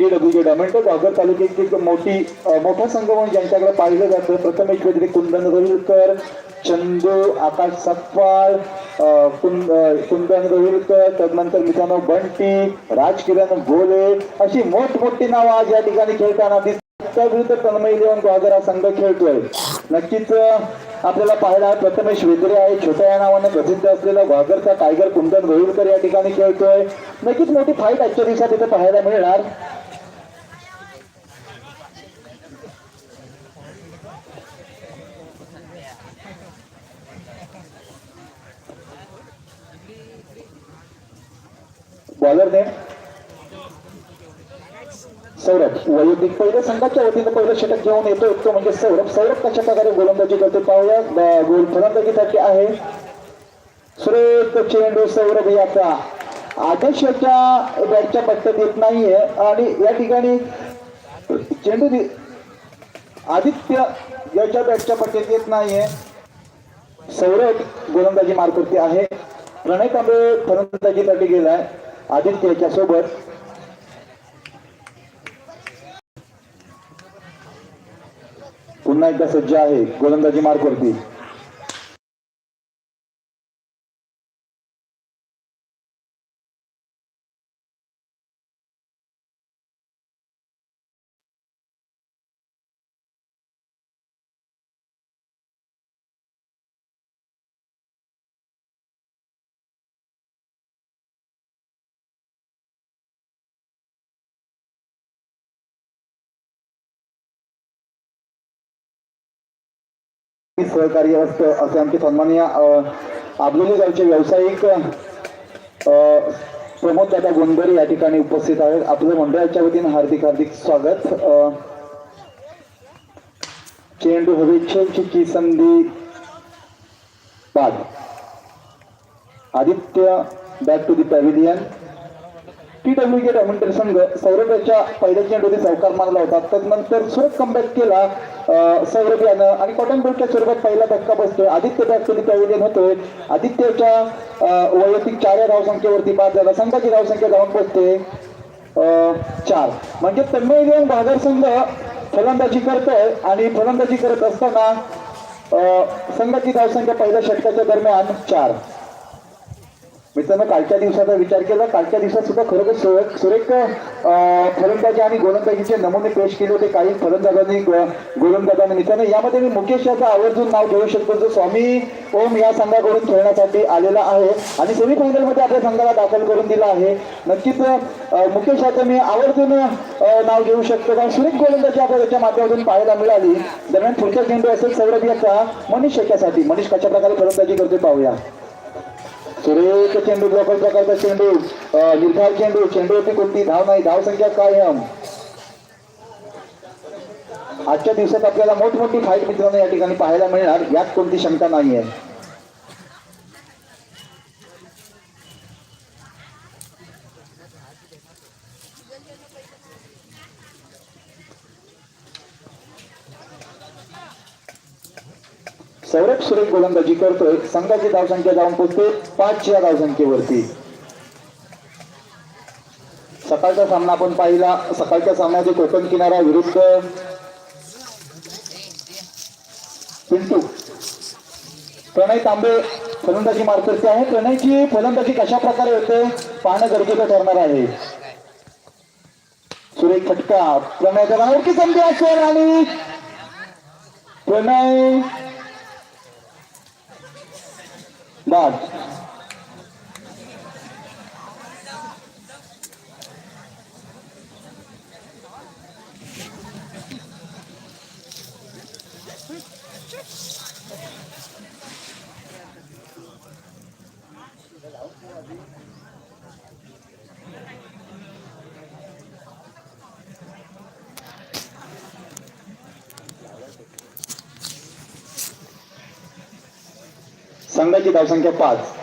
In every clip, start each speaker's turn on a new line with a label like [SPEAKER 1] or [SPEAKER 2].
[SPEAKER 1] T W J diamond तालुक्याची एक मोठी मोठा संघ म्हणून ज्यांच्याकडे पाहिलं जातं प्रथमेश वेदरे कुंदन रविलकर चंदू आकाश सपवाळ कुंद कुंदन रविलकर त्यानंतर मित्रांनो बंटी राजकिरण भोले अशी मोठमोठी नावं आज या ठिकाणी खेळताना दिसतात. त्या विरुद्ध तन्मय देवन ग्वादर हा संघ खेळतोय. नक्कीच आपल्याला पाहायला प्रथमेश वेदरे आहे. छोट्या या नावाने प्रसिद्ध असलेला ग्वागरचा टायगर कुंदन रोहिलकर या ठिकाणी खेळतोय. नक्कीच मोठी फाईट आजच्या दिवसात इथे पाहायला मिळणार. बॉलर बॉलरने सौरभ वैयक्तिक पहिल्या संघाच्या वतीनं पहिलं षटक घेऊन येतो तो म्हणजे सौरभ. सौरभ कशा प्रकारे गोलंदाजी करते पाहूया. गोल फलंदाजीसाठी आहे. सुरेख चेंडू सौरभ याचा. आदर्शच्या बॅटच्या पट्ट्यात येत नाहीये. आणि या ठिकाणी चेंडू आदित्य याच्या बॅटच्या पट्ट्यात येत नाहीये. सौरभ गोलंदाजी मार्कवरती आहे. प्रणय तांबे फलंदाजीसाठी गेलाय. आदित्य याच्या सोबत पुन्हा एकदा सज्ज आहे गोलंदाजी मार्कवरती सहकार्य असतं असे आमचे सन्माननीय अ, आबलोली गावचे व्यावसायिक प्रमोद दादा गोंदरे या ठिकाणी उपस्थित आहेत. आपलं मंडळाच्या वतीनं हार्दिक हार्दिक स्वागत. चेंडू हवेच्छेची की संधी बाद. Aditya back to the pavilion T W K badminton संघ सौरभच्या पहिल्या चेंडूने सावकार मारला होता. त्यानंतर सुरत कमबॅक केला सौरभ यानं. आणि कॉटन बॉलच्या स्वरूपात पहिला धक्का बसतोय. आदित्य बॅक टू पॅव्हिलियन होतोय. आदित्यच्या वैयक्तिक चार या धावसंख्येवरती बाद झाला. संघाची धावसंख्या धावून पोहोचते चार. म्हणजे तन्मय इलेव्हन भागर संघ फलंदाजी करतोय. आणि फलंदाजी करत असताना संघाची धावसंख्या पहिल्या षटकाच्या दरम्यान चार. मित्रांनो कालच्या दिवसाचा विचार केला. कालच्या दिवसात सुद्धा खरोखर सुरेख सुरेख फलंदाजी आणि गोलंदाजीचे नमुने पेश केले होते. काही फलंदाजांनी गोलंदाजांनी मित्रांनो यामध्ये मी मुकेश याचं आवर्जून नाव घेऊ शकतो. जो स्वामी ओम या संघाकडून खेळण्यासाठी आलेला आहे आणि सेमीफायनलमध्ये आपल्या संघाला दाखल करून दिला आहे. नक्कीच मुकेश याचं मी आवर्जून नाव घेऊ शकतो. कारण सुरेख गोलंदाजी आपल्याला त्याच्या माध्यमातून पाहायला मिळाली. दरम्यान पुढच्या चेंडू असेल सौरभ याचा मनीष शेक्यासाठी मनीष कशा प्रकारे फलंदाजी करते पाहूया. सुरेख चेंडू ब्लॉकर प्रकारचा चेंडू निर्धार चेंडू चेंडूवरती कोणती धाव नाही धाव संख्या कायम. आजच्या दिवसात आपल्याला मोठमोठी फाईट मित्रांनो या ठिकाणी पाहायला मिळणार यात कोणती शंका नाही आहे सुरेख गोलंदाजी करतोय. संघाची धावसंख्या जाऊन पोहोचते पाचच्या धावसंख्येवरती. सकाळचा सामना आपण पाहिला. सकाळच्या सामन्याचे कोकण किनारा विरुद्ध पिंटू. प्रणय तांबे फलंदाजी मार्करचे आहे. प्रणयची फलंदाजी कशा प्रकारे होते? पाहणं गरजेचं ठरणार आहे. सुरेख फटका प्रणयच्या संधी असेल आणि प्रणय बाद संघाची धावसंख्या पाच.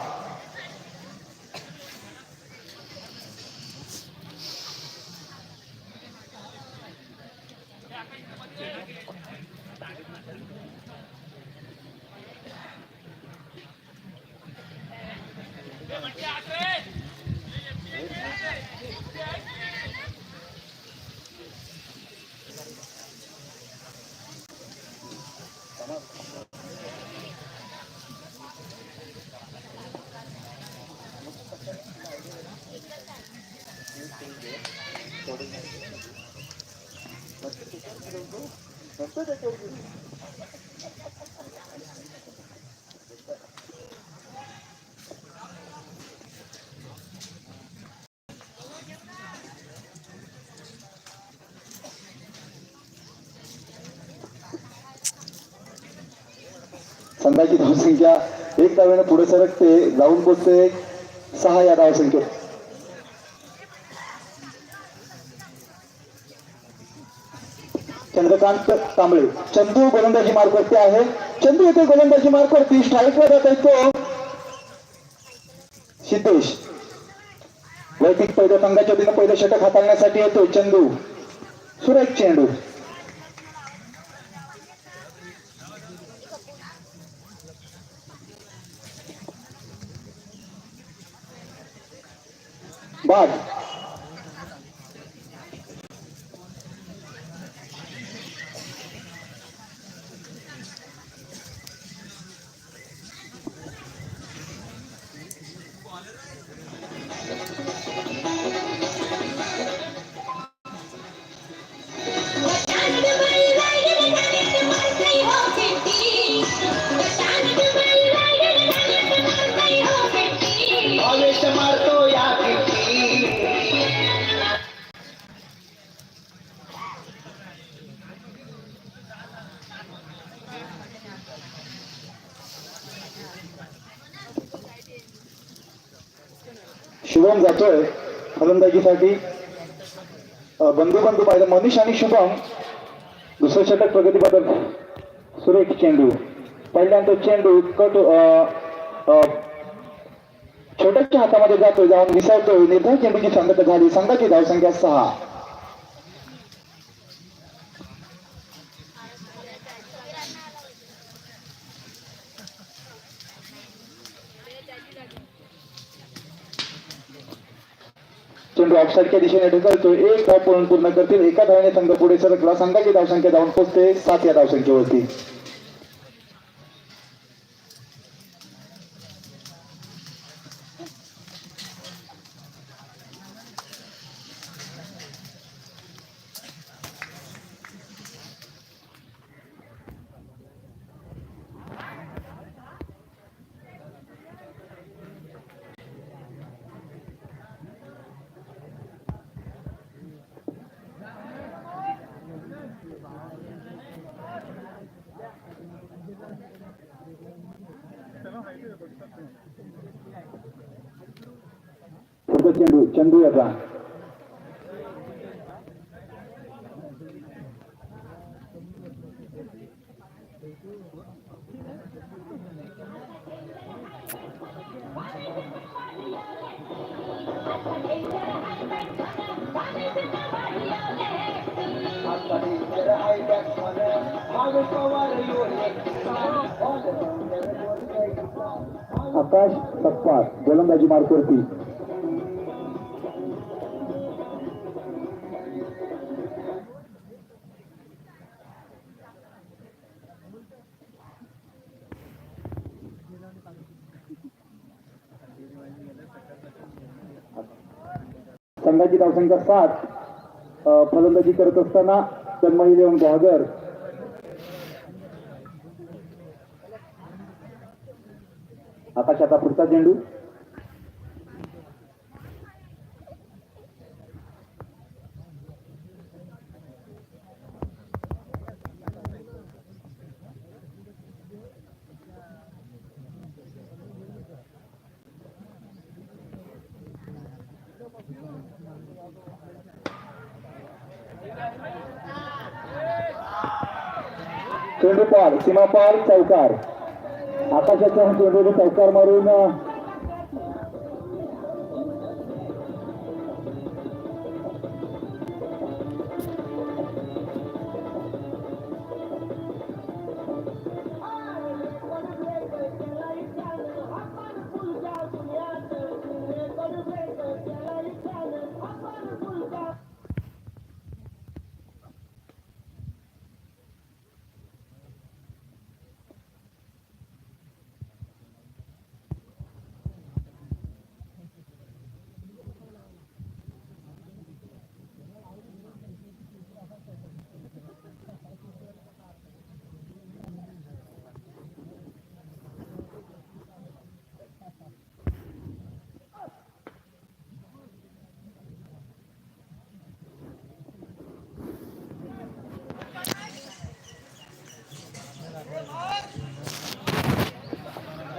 [SPEAKER 1] संघाची धावसंख्या एक धावेनं पुढे सरकते. जाऊन पोचते. सहा या धावसंख्येत. चंद्रकांत कांबळे चंदू गोलंदाजी मार्गवरती आहे चंदू येथे गोलंदाजी मार्गवरती स्ट्राईकवर जात येतो सिद्धेश. वैदिक पहिल्या संघाच्या वतीनं पहिलं षटक हाताळण्यासाठी येतो चंदू. सुरेश चेंडू. बाद. फलंदाजीसाठी बंधू बंधू पाहिजे मनीष आणि शुभम दुसरं षटक प्रगती बदल सुरेख चेंडू. पहिल्यांदा चेंडू कट अं, अं, छोट्याच्या हातामध्ये जातोय. जाऊन विसरतोय. निर्धार चेंडूची संगत झाली. संघाची धावसंख्या सहा. चेंडू ऑफसाईडच्या दिशेने ढकलतो एक धाव पूर्ण पूर्ण करतील. एका धावाने संघ पुढे सरकला. संघाची धावसंख्या धावून पोहोचते सात या धावसंख्येवरती. पुढचा चेंडू चंदू संघाची धावसंख्या सात अं, फलंदाजी करत असताना तन्मयी देऊन घागर. आकाशाचा पुढचा चेंडू चेंडू चौकार. आकाशाच्या चेंडूने चौकार मारून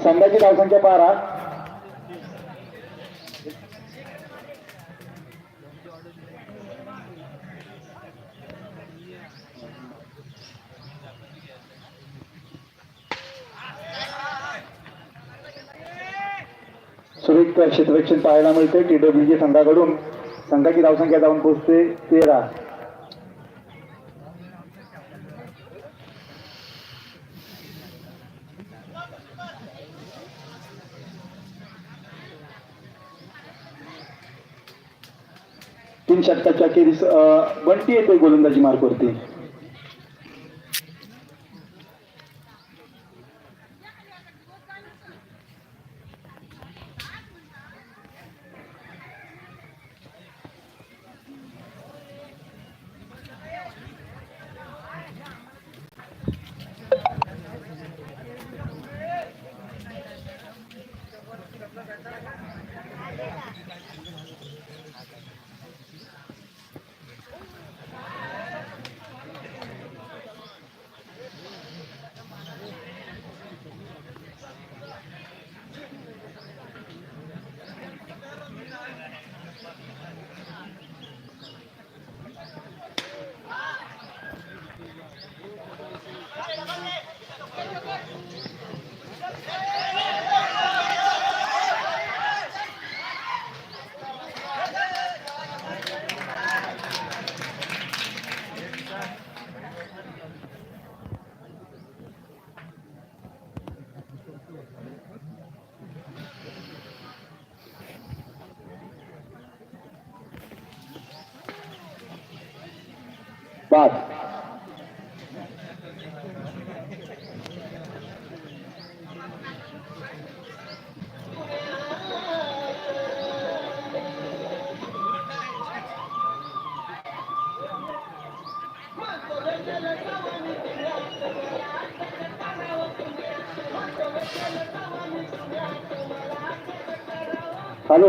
[SPEAKER 1] संघाची धावसंख्या बारा सुरेख क्षेत्ररक्षण पाहायला मिळते टीडब्ल्यूजी संघाकडून संघाची धावसंख्या जाऊन पोहोचते तेरा तीन षटकाच्या अखेरीस बंटी येते गोलंदाजी मार्कवरती बाद हॅलो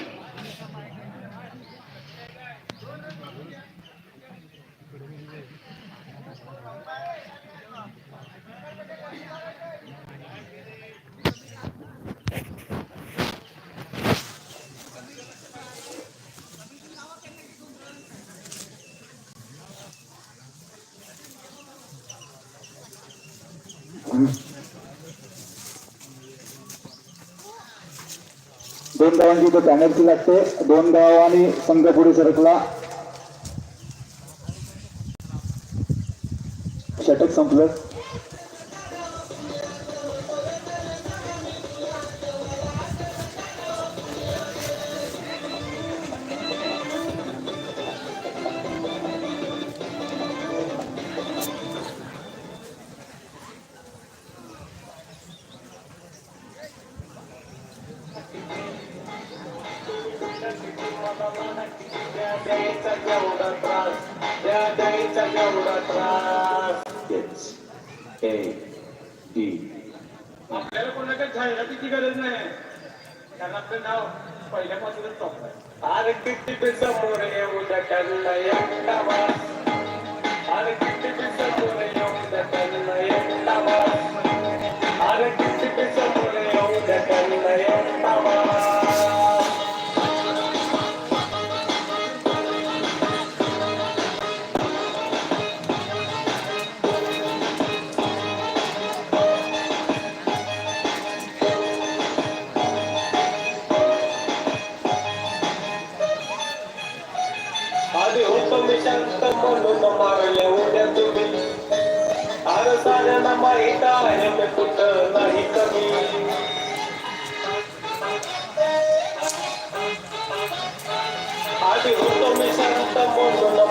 [SPEAKER 1] दोन गावांची इथं पॅनल्टी लागते. दोन गावांनी संघ पुढे सरकला. षटक संपलं.
[SPEAKER 2] नाव पहिल्यापासूनच आहे
[SPEAKER 3] अरे किती बी समोर येऊ त्यांना एकटा अरे किती बी समोर येऊ त्यांना एकटा अरे किती येऊ त्यांना एकटा कुठं नाही कमी आधी होतो मी म्हणून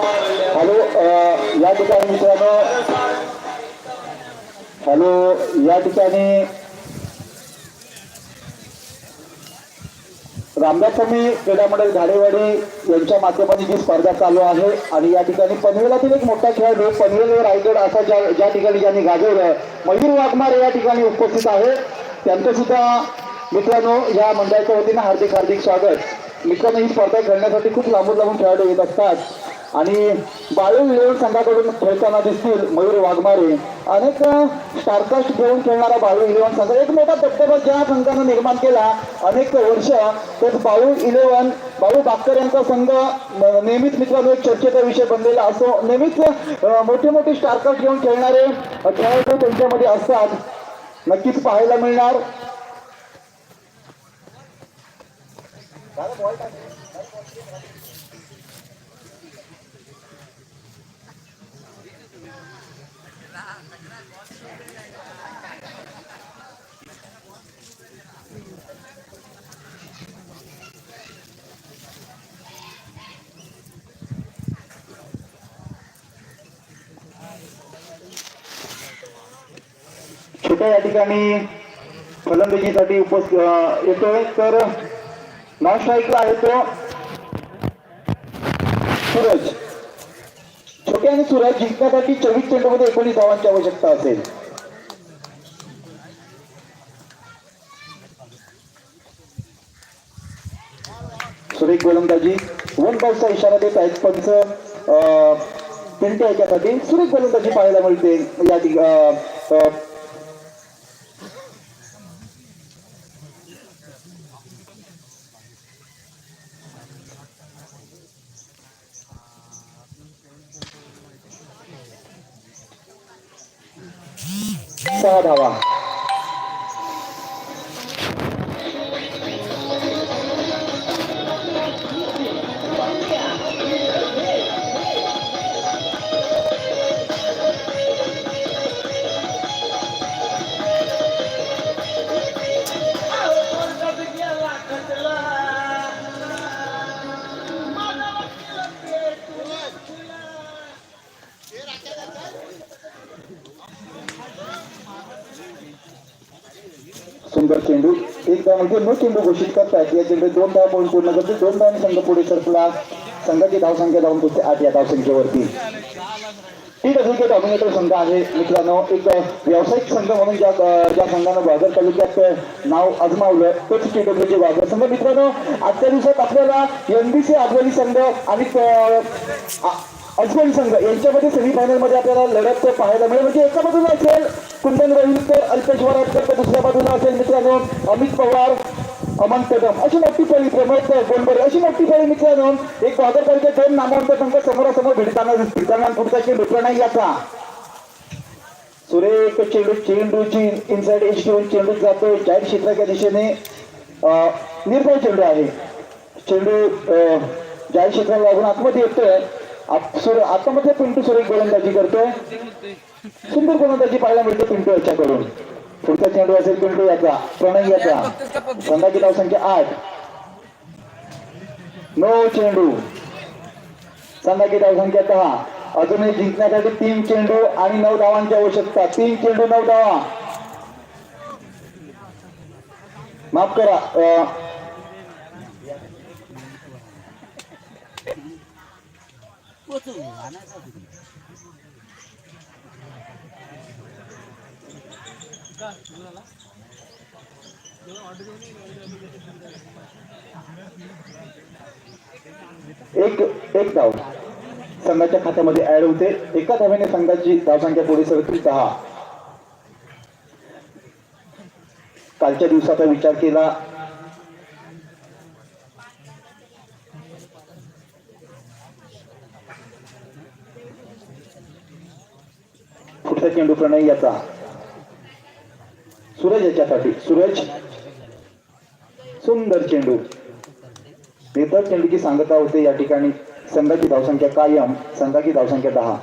[SPEAKER 1] हॅलो या ठिकाणी मित्रांनो हॅलो या ठिकाणी रामदास स्वामी क्रीडा मंडळ झाडेवाडी यांच्या माध्यमातून जी स्पर्धा चालू आहे. आणि या ठिकाणी पनवेलातील एक मोठा खेळाडू पनवेल व रायगड असा ज्या ज्या ठिकाणी ज्यांनी गाजवलं मयूर वाघमारे या ठिकाणी उपस्थित आहे त्यांचं सुद्धा मित्रांनो या मंडळाच्या वतीनं हार्दिक हार्दिक स्वागत. मित्रांनो ही स्पर्धा खेळण्यासाठी खूप लांबून लांबून खेळाडू येत असतात. आणि बाळू इलेव्हन संघाकडून खेळताना दिसतील मयूर वाघमारे. अनेक स्टारकास्ट घेऊन खेळणारा बाळू इलेव्हन संघ. एक मोठा धबधबा ज्या संघानं निर्माण केला अनेक वर्ष तर बाळू इलेव्हन बाळू बाकर यांचा संघ नेहमीच मित्रांनो एक चर्चेचा विषय बनलेला असतो. नेहमीच मोठे मोठे स्टारकास्ट घेऊन खेळणारे खेळाडू त्यांच्यामध्ये असतात. नक्कीच पाहायला मिळणार. होत्या या ठिकाणी फलंदाजीसाठी उपस्थित येतोय. तर नॉन स्ट्राईकला आहे तो सूरज. छोटे आणि सूरज जिंकण्यासाठी चोवीस चेंडूमध्ये एकोणीस धावांची आवश्यकता असेल. सुरेख गोलंदाजी. वन बॉलचा इशारा देत आहेत पंच अं, पिंटे याच्यासाठी. सुरेख गोलंदाजी पाहायला मिळते. या सुंदर चेंडू. एक म्हणजे नो चेंडू घोषित करतात या चेंडू दोन धाव पॉईंट पूर्ण करते दोन धावांनी संघ पुढे सरकला. संघाची धावसंख्या धावून पोहोचते आठ या धावसंख्येवरती. ठीक आहे ठीक आहे. डॉमिनेटर संघ आहे मित्रांनो. एक व्यावसायिक संघ म्हणून ज्या ज्या संघानं वाघर तालुक्यात नाव अजमावलं तोच टी डब्ल्यूचे वाघर संघ. मित्रांनो आजच्या दिवसात आपल्याला एनबीसी आजवली संघ आणि अजमेरी संघ यांच्यामध्ये सेमीफायनलमध्ये आपल्याला लढत पाहायला मिळेल. म्हणजे एका बाजूला असेल कुंदन रहीम तर अल्पेश वराडकर तर दुसऱ्या बाजूला असेल मित्रांनो अमित पवार अमन कदम. अशी मोठी फळी प्रमोद गोंडबरे. अशी मोठी फळी मित्रांनो एक बाजार तालुक्यात दोन नामांतर संघ समोरासमोर भिडताना दिसतील. कारण पुढचा चेंडू प्रणय याचा सुरेख चेंडू चेंडूची इनसाइड एज घेऊन चेंडू जातो. जाहीर क्षेत्राच्या दिशेने निर्भय चेंडू आहे. चेंडू अं, जाहीर क्षेत्राला लागून आतमध्ये येतोय. आत- सुर- आतमध्ये पिंटू सुरेख गोलंदाजी करतोय. सुंदर गोलंदाजी पाहायला मिळते पिंटू याच्याकडून पुढचा चेंडू असेल पिंटू याचा प्रणय याचा. संघाची धावसंख्या आठ. नो चेंडू. संघाची धावसंख्या दहा. अजूनही जिंकण्यासाठी तीन चेंडू आणि नऊ धावांची आवश्यकता. तीन चेंडू नऊ धावा. माफ करा अं, एक एक धाव संघाच्या खात्यामध्ये ऍड होते. एका धाव्याने संघाची धावसंख्या पुढे सरकली. दहा. कालच्या दिवसाचा विचार केला. पुढचा चेंडू प्रणय याचा? सूरज याच्यासाठी. सूरज. सुंदर चेंडू. निर्धार चेंडूची सांगता होते या ठिकाणी संघाची धावसंख्या कायम संघाची धावसंख्या दहा.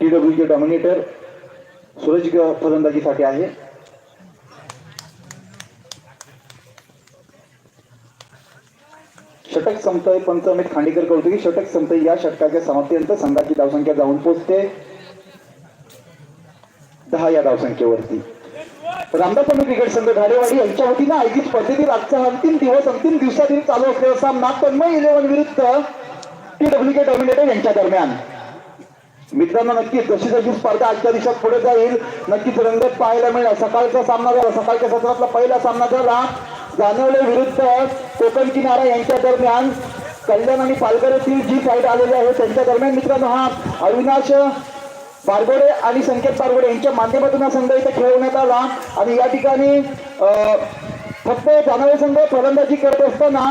[SPEAKER 1] टी डब्ल्यूचे डॉमिनेटर सूरज फलंदाजीसाठी आहे. षटक संपतय पंच अमित खांडेकर कळतो की षटक संपतय. या षटकाच्या समाप्तीनंतर संघाची धावसंख्या जाऊन पोचते. दहा या धावसंख्येवरती. रामदास क्रिकेट संघ घाडेवाडी यांच्या वतीनं आयोजित स्पर्धेतील आजचा अंतिम दिवस अंतिम दिवसातील चालू असलेला सामना तन्मय इलेव्हन विरुद्ध टी डब्ल्यू के डॉमिनेटर यांच्या दरम्यान. मित्रांनो नक्कीच जशी जशी स्पर्धा आजच्या दिवसात पुढे जाईल. नक्कीच रंगत पाहायला मिळेल. सकाळचा सामना झाला. सकाळच्या सत्रातला पहिला सामना झाला. जाणवले विरुद्ध कोकण किनारा यांच्या दरम्यान कल्याण आणि पालघर येथील जी फाईट आलेली आहे त्यांच्या दरम्यान मित्रांनो हा अविनाश बारगोडे आणि संकेत बारगोडे यांच्या माध्यमातून हा संघ इथे खेळवण्यात आला. आणि या ठिकाणी फक्त जाणवे संघ फलंदाजी करत असताना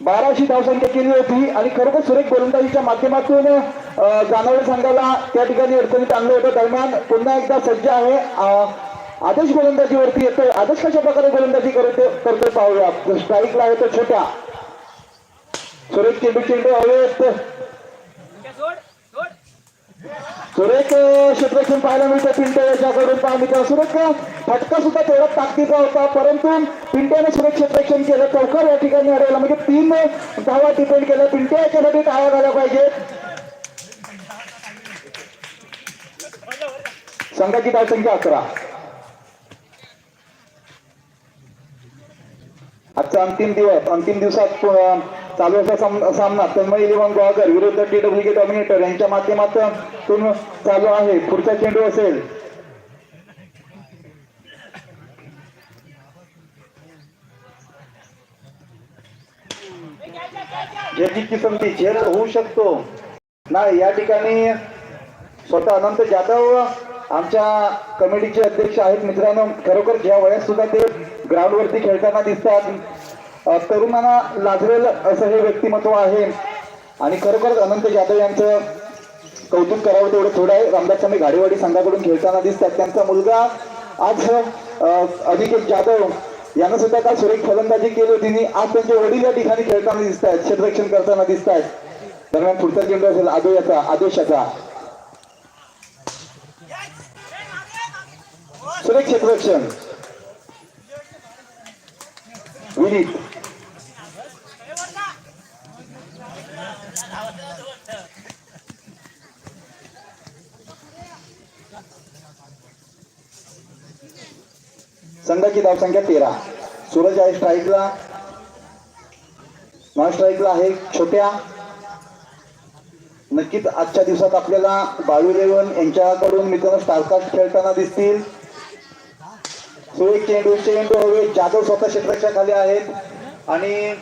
[SPEAKER 1] बाराशे धावसंख्या केली होती. आणि खरोखर सुरेख गोलंदाजीच्या माध्यमातून अं, जाणवले संघाला त्या ठिकाणी अडचणीत आणलं होतं. दरम्यान पुन्हा एकदा सज्ज आहे. आदर्श आदेश गोलंदाजीवरती येतोय. आदेश कशा प्रकारे गोलंदाजी करतो करतोय पाहूया. स्ट्राईकला आहे तो छोट्या. सुरेख चेंडू चेंडू हवेत. सुरेख अं, क्षेत्ररक्षण पाहायला मिळतं. पिंटे याच्याकडून पहा मित्र सुरेख. फटका सुद्धा तेवढा ताकदीचा होता. परंतु पिंट्याने सुरेख क्षेत्ररक्षण केलं. चौकार या ठिकाणी अडवला. म्हणजे तीन धावा डिपेंड केलं पिंट्या याच्यासाठी टाळ्या झाल्या पाहिजेत. संघाची धावसंख्या अकरा. आजचा अंतिम दिवस अंतिम दिवसात चालू असा सामना. तन्मय इलेव्हन गोवागर विरुद्ध टी डब्ल्यू के डॉमिनेटर यांच्या माध्यमातून चालू आहे. पुढचा चेंडू असेल. झेलची संधी झेल होऊ शकतो. नाही या ठिकाणी स्वतः अनंत जाधव आमच्या कमिटीचे अध्यक्ष आहेत मित्रांनो. खरोखर ज्या वयात सुद्धा ते ग्राउंडवरती खेळताना दिसतात. तरुणांना लाजवेल असं हे व्यक्तिमत्व आहे. आणि खरोखर अनंत जाधव यांचं कौतुक करावं तेवढं थोडं आहे. रामदास स्वामी गाडीवाडी संघाकडून खेळताना दिसतात. त्यांचा मुलगा आज अ, जाधव यानं सुद्धा काल सुरेख फलंदाजी केली होती. आणि आज त्यांचे वडील या ठिकाणी खेळताना दिसत आहेत क्षेत्ररक्षण करताना दिसत आहेत दरम्यान पुढचा चेंडू असेल आदोयाचा आदेशाचा. सुरेख क्षेत्ररक्षण. विनीत. संघाची धावसंख्या तेरा. सूरज आहे स्ट्राईकला नॉन स्ट्राईकला आहे छोट्या. नक्कीच आजच्या दिवसात आपल्याला बाळू रेवन यांच्याकडून मित्रांनो स्टारकास्ट खेळताना दिसतील. सो चेंडू चेंडू हवे. जाधव स्वतः क्षेत्राच्या खाली आहेत. आणि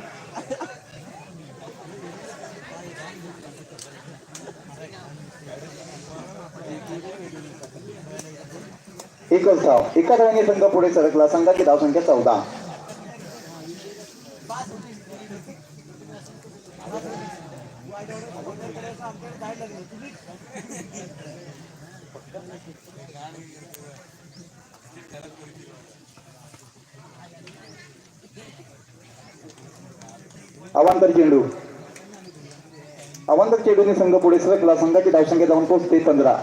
[SPEAKER 1] एकच धाव. एका धावाने संघ पुढे सरकला. संघाची धावसंख्या चौदा. अवांतर चेंडू. अवांतर चेंडूने संघ पुढे सरकला. संघाची धावसंख्या जाऊन पोहोचते पंधरा.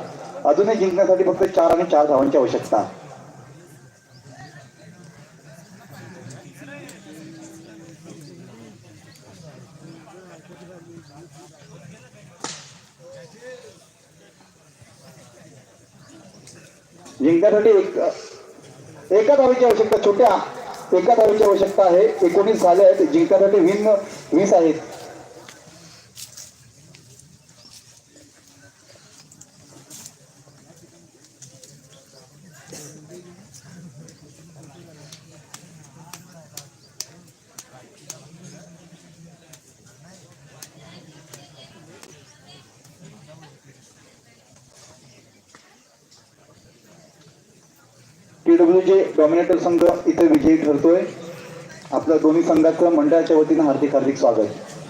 [SPEAKER 1] अजूनही जिंकण्यासाठी फक्त चार आणि चार धावांची आवश्यकता. जिंकण्यासाठी एक एका धावेची आवश्यकता छोट्या एका धावेची आवश्यकता आहे. एकोणीस झाले आहेत. जिंकण्यासाठी विन वीस आहेत पीडब्ल्यू जे डॉमिनेटर संघ इथे विजयी ठरतोय. आपल्या दोन्ही संघाचं मंडळाच्या वतीनं हार्दिक हार्दिक स्वागत.